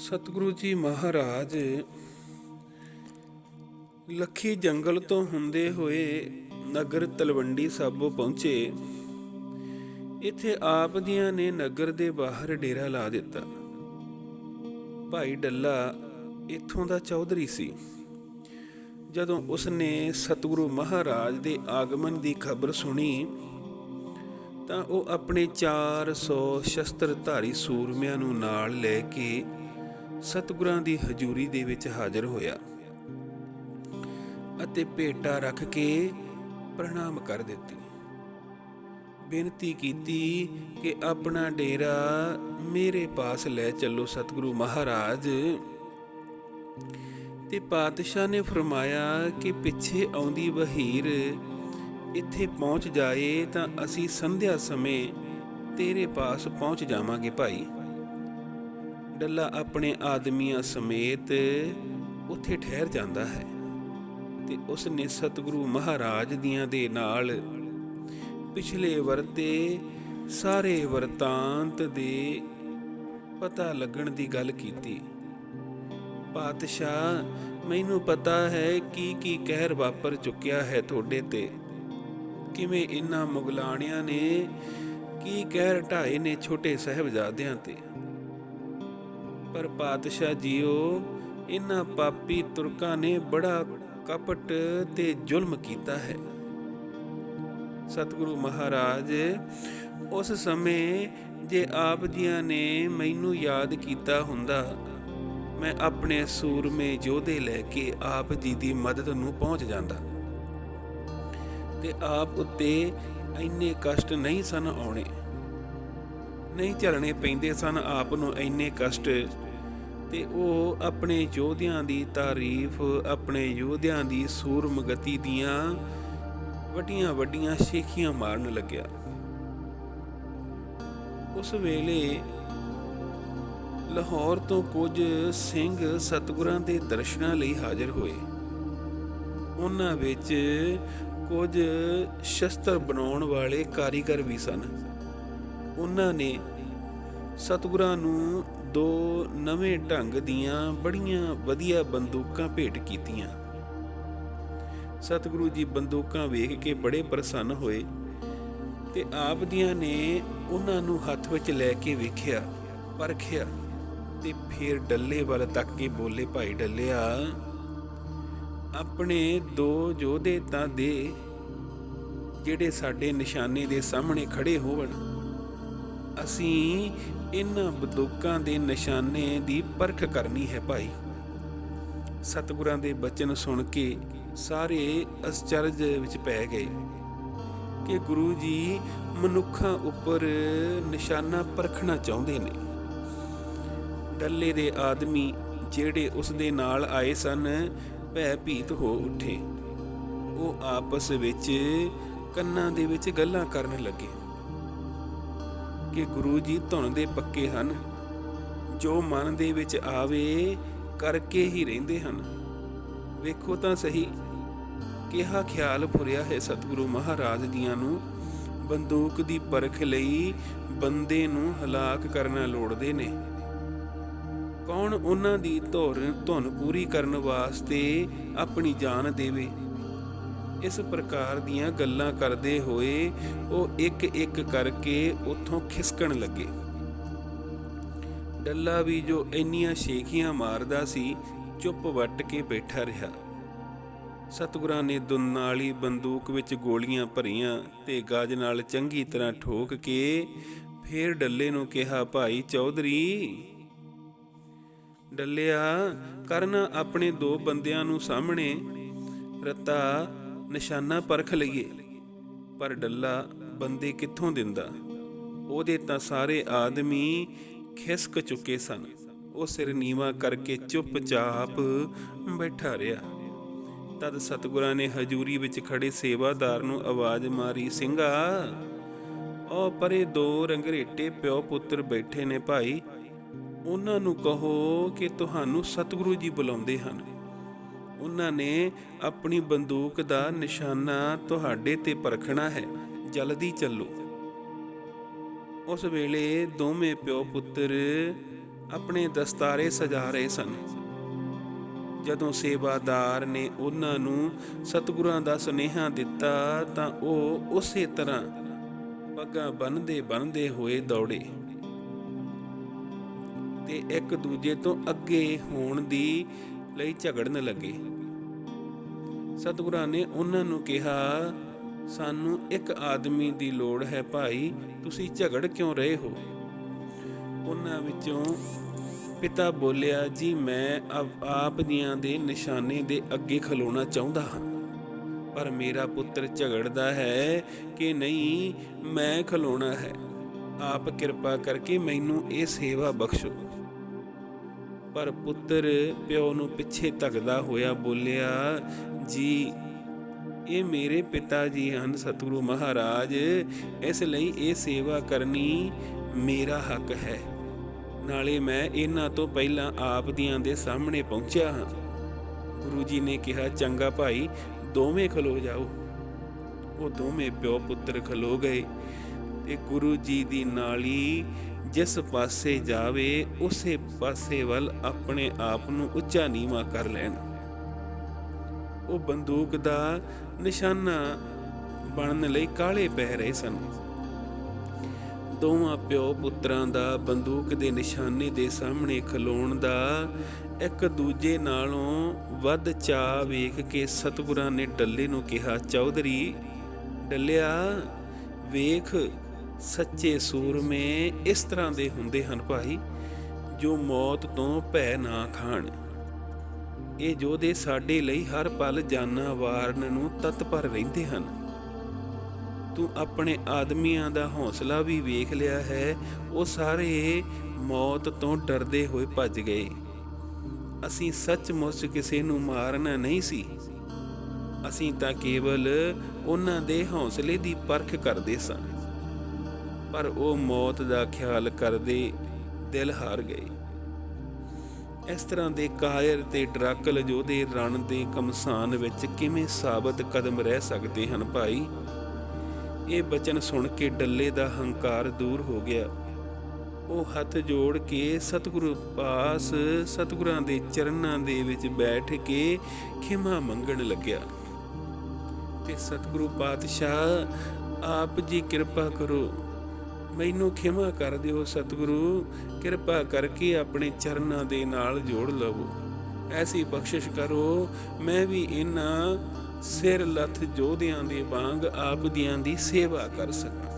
ਸਤਿਗੁਰੂ ਜੀ ਮਹਾਰਾਜ, ਲੱਖੀ ਜੰਗਲ ਤੋਂ ਹੁੰਦੇ ਹੋਏ ਨਗਰ ਤਲਵੰਡੀ ਸਾਬੋ ਪਹੁੰਚੇ। ਇੱਥੇ ਆਪ ਦੀਆਂ ਨੇ ਨਗਰ ਦੇ ਬਾਹਰ ਡੇਰਾ ਲਾ ਦਿੱਤਾ। ਭਾਈ ਡੱਲਾ ਇੱਥੋਂ ਦਾ ਚੌਧਰੀ ਸੀ। ਜਦੋਂ ਉਸਨੇ ਸਤਿਗੁਰੂ ਮਹਾਰਾਜ ਦੇ ਆਗਮਨ ਦੀ ਖਬਰ ਸੁਣੀ, ਤਾਂ ਉਹ ਆਪਣੇ 400 ਸ਼ਸਤਰਧਾਰੀ ਸੂਰਮਿਆਂ ਨੂੰ ਨਾਲ ਲੈ ਕੇ ਸਤਿਗੁਰਾਂ ਦੀ ਹਜ਼ੂਰੀ ਦੇ ਵਿੱਚ ਹਾਜ਼ਰ ਹੋਇਆ ਅਤੇ ਭੇਟਾ ਰੱਖ ਕੇ ਪ੍ਰਣਾਮ ਕਰ ਦਿੱਤੀ। ਬੇਨਤੀ ਕੀਤੀ ਕਿ ਆਪਣਾ ਡੇਰਾ ਮੇਰੇ ਪਾਸ ਲੈ ਚੱਲੋ ਸਤਿਗੁਰੂ ਮਹਾਰਾਜ। ਤੇ ਪਾਤਸ਼ਾਹ ਨੇ ਫਰਮਾਇਆ ਕਿ ਪਿੱਛੇ ਆਉਂਦੀ ਵਹੀਰ ਇੱਥੇ ਪਹੁੰਚ ਜਾਏ ਤਾਂ ਅਸੀਂ ਸੰਧਿਆ ਸਮੇਂ ਤੇਰੇ ਪਾਸ ਪਹੁੰਚ ਜਾਵਾਂਗੇ ਭਾਈ। ਡੱਲਾ ਆਪਣੇ ਆਦਮੀਆਂ ਸਮੇਤ ਉੱਥੇ ਠਹਿਰ ਜਾਂਦਾ ਹੈ ਤੇ ਉਸ ਨੇ ਸਤਿਗੁਰੂ ਮਹਾਰਾਜ ਦੀਆਂ ਦੇ ਨਾਲ ਪਿਛਲੇ ਵਰਤੇ ਸਾਰੇ ਵਰਤਾਂਤ ਦੇ ਪਤਾ ਲੱਗਣ ਦੀ ਗੱਲ ਕੀਤੀ। ਪਾਤਸ਼ਾਹ, ਮੈਨੂੰ ਪਤਾ ਹੈ ਕੀ ਕੀ ਕਹਿਰ ਵਾਪਰ ਚੁੱਕਿਆ ਹੈ ਤੁਹਾਡੇ ਤੇ। ਕਿਵੇਂ ਇਨ੍ਹਾਂ ਮੁਗਲਾਣਿਆਂ ਨੇ ਕੀ ਕਹਿਰ ਢਾਏ ਨੇ ਛੋਟੇ ਸਹਿਬਜ਼ਾਦਿਆਂ ਤੇ? ਪਰ ਪਾਤਸ਼ਾਹ ਜੀਓ, ਇਹਨਾਂ ਪਾਪੀ ਤੁਰਕਾਂ ਨੇ ਬੜਾ ਕਪਟ ਤੇ ਜ਼ੁਲਮ ਕੀਤਾ ਹੈ। ਸਤਿਗੁਰੂ ਮਹਾਰਾਜ, ਉਸ ਸਮੇਂ ਜੇ ਆਪ ਜੀਆਂ ਨੇ ਮੈਨੂੰ ਯਾਦ ਕੀਤਾ ਹੁੰਦਾ, ਮੈਂ ਆਪਣੇ ਸੂਰਮੇ ਯੋਧੇ ਲੈ ਕੇ ਆਪ ਜੀ ਦੀ ਮਦਦ ਨੂੰ ਪਹੁੰਚ ਜਾਂਦਾ। ਤੇ ਆਪ ਉੱਤੇ ਇੰਨੇ ਕਸ਼ਟ ਨਹੀਂ ਸਨ ਆਉਣੇ। ਨਹੀਂ ਝੱਲਣੇ ਪੈਂਦੇ ਸਨ, ਆਪ ਨੂੰ ਇੰਨੇ ਕਸ਼ਟ। ਤੇ ਉਹ ਆਪਣੇ ਯੋਧਿਆਂ ਦੀ ਤਾਰੀਫ, ਆਪਣੇ ਯੋਧਿਆਂ ਦੀ ਸੂਰਮਗਤੀ ਦੀਆਂ ਵੱਡੀਆਂ ਵੱਡੀਆਂ ਸ਼ੇਖੀਆਂ ਮਾਰਨ ਲੱਗਿਆ। ਉਸ ਵੇਲੇ ਲਾਹੌਰ ਤੋਂ ਕੁਝ ਸਿੰਘ ਸਤਿਗੁਰਾਂ ਦੇ ਦਰਸ਼ਨਾਂ ਲਈ ਹਾਜ਼ਰ ਹੋਏ। ਉਹਨਾਂ ਵਿੱਚ ਕੁਝ ਸ਼ਸਤਰ ਬਣਾਉਣ ਵਾਲੇ ਕਾਰੀਗਰ ਵੀ ਸਨ। ਉਹਨਾਂ ਨੇ ਸਤਿਗੁਰਾਂ ਨੂੰ ਦੋ ਨਵੇਂ ਢੰਗ ਦੀਆਂ ਬੜੀਆਂ ਵਧੀਆ ਬੰਦੂਕਾਂ ਭੇਟ ਕੀਤੀਆਂ। ਸਤਿਗੁਰੂ ਜੀ ਬੰਦੂਕਾਂ ਵੇਖ ਕੇ ਬੜੇ ਪ੍ਰਸੰਨ ਹੋਏ ਤੇ ਆਪ ਦੀਆਂ ਨੇ ਉਹਨਾਂ ਨੂੰ ਹੱਥ ਵਿੱਚ ਲੈ ਕੇ ਵੇਖਿਆ, ਪਰਖਿਆ ਤੇ ਫਿਰ ਡੱਲੇ ਵੱਲ ਤੱਕ ਕੇ ਬੋਲੇ, ਭਾਈ ਡੱਲਿਆ, ਆਪਣੇ ਦੋ ਯੋਧੇ ਤਾਂ ਦੇ ਜਿਹੜੇ ਸਾਡੇ ਨਿਸ਼ਾਨੇ ਦੇ ਸਾਹਮਣੇ ਖੜੇ ਹੋਵਣ। ਅਸੀਂ ਇਹਨਾਂ ਬੰਦੂਕਾਂ ਦੇ ਨਿਸ਼ਾਨੇ ਦੀ ਪਰਖ ਕਰਨੀ ਹੈ ਭਾਈ। ਸਤਿਗੁਰਾਂ ਦੇ ਬਚਨ ਸੁਣ ਕੇ ਸਾਰੇ ਅਸਚਰਜ ਵਿੱਚ ਪੈ ਗਏ ਕਿ ਗੁਰੂ ਜੀ ਮਨੁੱਖਾਂ ਉੱਪਰ ਨਿਸ਼ਾਨਾ ਪਰਖਣਾ ਚਾਹੁੰਦੇ ਨੇ। ਡੱਲੇ ਦੇ ਆਦਮੀ ਜਿਹੜੇ ਉਸ ਦੇ ਨਾਲ ਆਏ ਸਨ, ਭੈ ਭੀਤ ਹੋ ਉੱਠੇ। ਉਹ ਆਪਸ ਵਿੱਚ ਕੰਨਾਂ ਦੇ ਵਿੱਚ ਗੱਲਾਂ ਕਰਨ ਲੱਗੇ। ਕਿ ਗੁਰੂ ਜੀ ਧੁਨ ਦੇ ਪੱਕੇ ਹਨ। ਜੋ ਮਨ ਦੇ ਵਿੱਚ ਆਵੇ, ਕਰਕੇ ਹੀ ਰਹਿੰਦੇ ਹਨ। ਵੇਖੋ ਤਾਂ ਸਹੀ, ਕਿਹਾ ਖਿਆਲ ਫੁਰਿਆ ਹੈ ਸਤਿਗੁਰੂ ਮਹਾਰਾਜ ਜੀਆਂ ਨੂੰ। ਬੰਦੂਕ ਦੀ ਪਰਖ ਲਈ ਬੰਦੇ ਨੂੰ ਹਲਾਕ ਕਰਨਾ ਲੋੜਦੇ ਨੇ। ਕੌਣ ਉਹਨਾਂ ਦੀ ਧੁਰ, ਧੁਨ ਪੂਰੀ ਕਰਨ ਵਾਸਤੇ ਆਪਣੀ ਜਾਨ ਦੇਵੇ? ਇਸ ਪ੍ਰਕਾਰ ਦੀਆਂ ਗੱਲਾਂ ਕਰਦੇ ਹੋਏ ਉਹ ਇੱਕ ਇੱਕ ਕਰਕੇ ਉੱਥੋਂ ਖਿਸਕਣ ਲੱਗੇ। ਡੱਲਾ ਵੀ ਜੋ ਇੰਨੀਆਂ ਸ਼ੇਖੀਆਂ ਮਾਰਦਾ ਸੀ, ਚੁੱਪ ਵੱਟ ਕੇ ਬੈਠਾ ਰਿਹਾ। ਸਤਿਗੁਰਾਂ ਨੇ ਦੁੰਨ ਵਾਲੀ ਬੰਦੂਕ ਵਿੱਚ ਗੋਲੀਆਂ ਭਰੀਆਂ ਤੇ ਗਾਜ ਨਾਲ ਚੰਗੀ ਤਰ੍ਹਾਂ ਠੋਕ ਕੇ ਫੇਰ ਡੱਲੇ ਨੂੰ ਕਿਹਾ, ਭਾਈ ਚੌਧਰੀ, ਡੱਲਿਆ, ਕਰਨਾ ਆਪਣੇ ਦੋ ਬੰਦਿਆਂ ਨੂੰ ਸਾਹਮਣੇ। ਰਤਾ ਨਿਸ਼ਾਨਾ ਪਰਖ ਲਈਏ। ਪਰ ਡੱਲਾ ਬੰਦੇ ਕਿੱਥੋਂ ਦਿੰਦਾ? ਉਹਦੇ ਤਾਂ ਸਾਰੇ ਆਦਮੀ ਖਿਸਕ ਚੁੱਕੇ ਸਨ। ਉਹ ਸਿਰ ਨੀਵਾ ਕਰਕੇ ਚੁੱਪਚਾਪ ਬੈਠਾ ਰਿਹਾ। ਤਦ ਸਤਿਗੁਰਾਂ ਨੇ ਹਜੂਰੀ ਵਿੱਚ ਖੜੇ ਸੇਵਾਦਾਰ ਨੂੰ ਆਵਾਜ਼ ਮਾਰੀ, ਸਿੰਘਾ, ਉਹ ਪਰੇ ਦੋ ਰੰਗਰੇਟੇ ਪਿਓ ਪੁੱਤਰ ਬੈਠੇ ਨੇ ਭਾਈ। ਉਹਨਾਂ ਨੂੰ ਕਹੋ ਕਿ ਤੁਹਾਨੂੰ ਸਤਿਗੁਰੂ ਜੀ ਬੁਲਾਉਂਦੇ ਹਨ। ਉਹਨਾਂ ਨੇ ਆਪਣੀ ਬੰਦੂਕ ਦਾ ਨਿਸ਼ਾਨਾ ਤੁਹਾਡੇ ਤੇ ਪਰਖਣਾ ਹੈ। ਜਲਦੀ ਚੱਲੋ। ਉਸ ਵੇਲੇ ਦੋਵੇਂ ਪਿਓ ਪੁੱਤਰ ਆਪਣੇ ਦਸਤਾਰੇ ਸਜਾ ਰਹੇ ਸਨ। ਜਦੋਂ ਸੇਵਾਦਾਰ ਨੇ ਉਹਨਾਂ ਨੂੰ ਸਤਿਗੁਰਾਂ ਦਾ ਸੁਨੇਹਾ ਦਿੱਤਾ ਤਾਂ ਉਹ ਉਸੇ ਤਰ੍ਹਾਂ ਪੱਗਾਂ ਬੰਨਦੇ ਬੰਨਦੇ ਹੋਏ ਦੌੜੇ। ਤੇ ਇੱਕ ਦੂਜੇ ਤੋਂ ਅੱਗੇ ਹੋਣ ਦੀ ਲਈ ਝਗੜਨ ਲੱਗੇ। ਸਤਿਗੁਰਾਂ ਨੇ ਉਹਨਾਂ ਨੂੰ ਕਿਹਾ, ਸਾਨੂੰ ਇੱਕ ਆਦਮੀ ਦੀ ਲੋੜ ਹੈ ਭਾਈ, ਤੁਸੀਂ ਝਗੜ ਕਿਉਂ ਰਹੇ ਹੋ? ਉਹਨਾਂ ਵਿੱਚੋਂ ਪਿਤਾ ਬੋਲਿਆ, ਜੀ, ਮੈਂ ਆਪ- ਆਪ ਦੀਆਂ ਦੇ ਨਿਸ਼ਾਨੇ ਦੇ ਅੱਗੇ ਖਲੋਣਾ ਚਾਹੁੰਦਾ ਹਾਂ। ਪਰ ਮੇਰਾ ਪੁੱਤਰ ਝਗੜਦਾ ਹੈ ਕਿ ਨਹੀਂ, ਮੈਂ ਖਲੋਣਾ ਹੈ। ਆਪ ਕਿਰਪਾ ਕਰਕੇ ਮੈਨੂੰ ਇਹ ਸੇਵਾ ਬਖਸ਼ੋ। ਪਰ ਪੁੱਤਰ ਪਿਓ ਨੂੰ ਪਿੱਛੇ ਧੱਕਦਾ ਹੋਇਆ ਬੋਲਿਆ, ਜੀ, ਇਹ ਮੇਰੇ ਪਿਤਾ ਜੀ ਹਨ ਸਤਿਗੁਰੂ ਮਹਾਰਾਜ, ਇਸ ਲਈ ਇਹ ਸੇਵਾ ਕਰਨੀ ਮੇਰਾ ਹੱਕ ਹੈ। ਨਾਲੇ ਮੈਂ ਇਹਨਾਂ ਤੋਂ ਪਹਿਲਾਂ ਆਪ ਦੀਆਂ ਦੇ ਸਾਹਮਣੇ ਪਹੁੰਚਿਆ ਹਾਂ। ਗੁਰੂ ਜੀ ਨੇ ਕਿਹਾ, ਚੰਗਾ ਭਾਈ, ਦੋਵੇਂ ਖਲੋ ਜਾਓ। ਉਹ ਦੋਵੇਂ ਪਿਓ ਪੁੱਤਰ ਖਲੋ ਗਏ। ਤੇ ਗੁਰੂ ਜੀ ਦੀ ਨਾਲੀ ਜਿਸ ਪਾਸੇ ਜਾਵੇ, ਉਸੇ ਪਾਸੇ ਵੱਲ ਆਪਣੇ ਆਪ ਨੂੰ ਉੱਚਾ ਨੀਵਾ ਕਰ ਲੈਣ। ਉਹ ਬੰਦੂਕ ਦਾ ਨਿਸ਼ਾਨਾ ਬਣਨ ਲਈ ਕਾਲੇ ਪੈ ਰਹੇ ਸਨ। ਦੋਵਾਂ ਪਿਓ ਪੁੱਤਰਾਂ ਦਾ ਬੰਦੂਕ ਦੇ ਨਿਸ਼ਾਨੇ ਦੇ ਸਾਹਮਣੇ ਖਲੋਣ ਦਾ ਇੱਕ ਦੂਜੇ ਨਾਲੋਂ ਵੱਧ ਚਾਅ ਵੇਖ ਕੇ ਸਤਿਗੁਰਾਂ ਨੇ ਡੱਲੇ ਨੂੰ ਕਿਹਾ, ਚੌਧਰੀ, ਡੱਲਿਆ, ਵੇਖ ਸੱਚੇ ਸੂਰਮੇ ਇਸ ਤਰ੍ਹਾਂ ਦੇ ਹੁੰਦੇ ਹਨ ਭਾਈ, ਜੋ ਮੌਤ ਤੋਂ ਭੈ ਨਾ ਖਾਣ। ਇਹ ਯੋਧੇ ਸਾਡੇ ਲਈ ਹਰ ਪਲ ਜਾਨਾਂ ਵਾਰਨ ਨੂੰ ਤਤਪਰ ਰਹਿੰਦੇ ਹਨ। ਤੂੰ ਆਪਣੇ ਆਦਮੀਆਂ ਦਾ ਹੌਸਲਾ ਵੀ ਵੇਖ ਲਿਆ ਹੈ, ਉਹ ਸਾਰੇ ਮੌਤ ਤੋਂ ਡਰਦੇ ਹੋਏ ਭੱਜ ਗਏ। ਅਸੀਂ ਸੱਚਮੁੱਚ ਕਿਸੇ ਨੂੰ ਮਾਰਨਾ ਨਹੀਂ ਸੀ। ਅਸੀਂ ਤਾਂ ਕੇਵਲ ਉਹਨਾਂ ਦੇ ਹੌਸਲੇ ਦੀ ਪਰਖ ਕਰਦੇ ਸਾਂ। ਪਰ ਉਹ ਮੌਤ ਦਾ ਖਿਆਲ ਕਰਦੇ ਦਿਲ ਹਾਰ ਗਏ। ਇਸ ਤਰ੍ਹਾਂ ਦੇ ਕਾਇਰ ਤੇ ਡਰਾਕਲ ਯੋਧੇ ਰਣ ਦੇ ਕਮਸਾਨ ਵਿੱਚ ਕਿਵੇਂ ਸਾਬਤ ਕਦਮ ਰਹਿ ਸਕਦੇ ਹਨ ਭਾਈ? ਇਹ ਬਚਨ ਸੁਣ ਕੇ ਡੱਲੇ ਦਾ ਹੰਕਾਰ ਦੂਰ ਹੋ ਗਿਆ। ਉਹ ਹੱਥ ਜੋੜ ਕੇ ਸਤਿਗੁਰੂ ਪਾਸ ਸਤਿਗੁਰਾਂ ਦੇ ਚਰਨਾਂ ਦੇ ਵਿੱਚ ਬੈਠ ਕੇ ਖਿਮਾ ਮੰਗਣ ਲੱਗਿਆ। ਤੇ ਸਤਿਗੁਰੂ ਪਾਤਸ਼ਾਹ, ਆਪ ਜੀ ਕਿਰਪਾ ਕਰੋ। ਮੈਨੂੰ ਖਿਮਾ ਕਰ ਦਿਓ ਸਤਿਗੁਰੂ, ਕਿਰਪਾ ਕਰਕੇ ਆਪਣੇ ਚਰਨਾਂ ਦੇ ਨਾਲ ਜੋੜ ਲਵੋ। ਐਸੀ ਬਖਸ਼ਿਸ਼ ਕਰੋ, ਮੈਂ ਵੀ ਇਹਨਾਂ ਸਿਰ ਲੱਥ ਜੋਧਿਆਂ ਦੇ ਵਾਂਗ ਆਪ ਦੀਆਂ ਦੀ ਸੇਵਾ ਕਰ ਸਕਾਂ।